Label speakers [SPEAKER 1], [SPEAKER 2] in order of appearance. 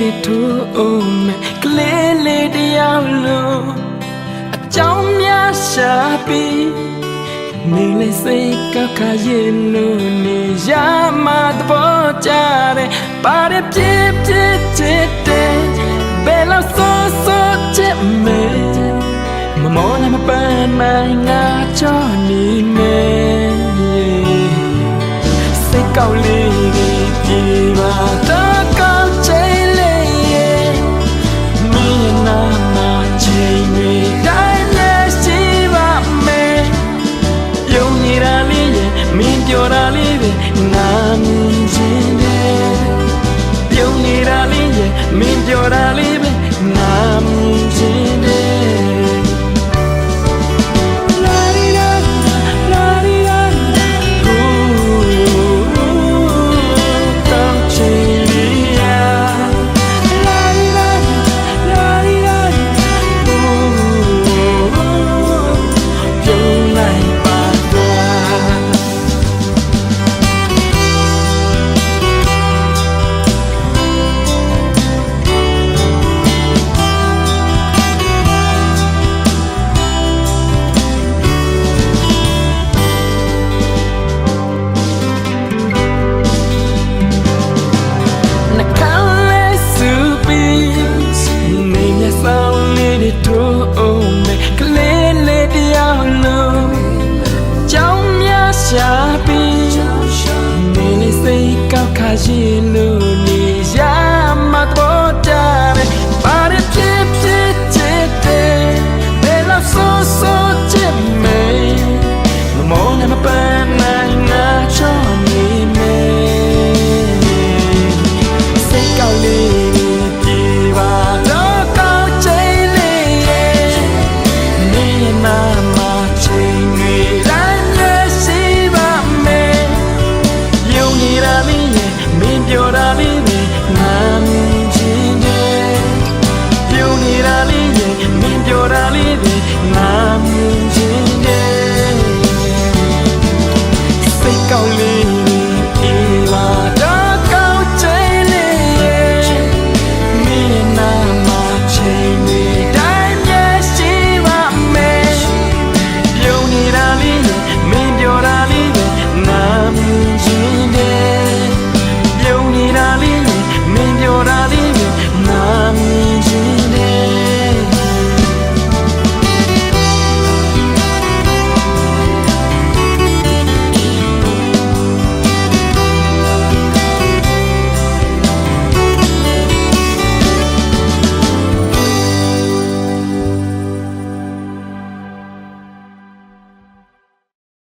[SPEAKER 1] တွေထိုးအောင်မဲ့ကလေးလေးတယောက်လုံးအကြောင်းများရှာပြီးနေလေစိတ်ကခရင်လို့နေရမှာတပေါ်ကြတယ်ပါရပြစ်ပြစ်ချစ် မင်းပြောတာလေးပဲငါမြင်ချင်တယ်ပြုံးနေတာလေးရဲ့မင်းပြောတာလေး me lose.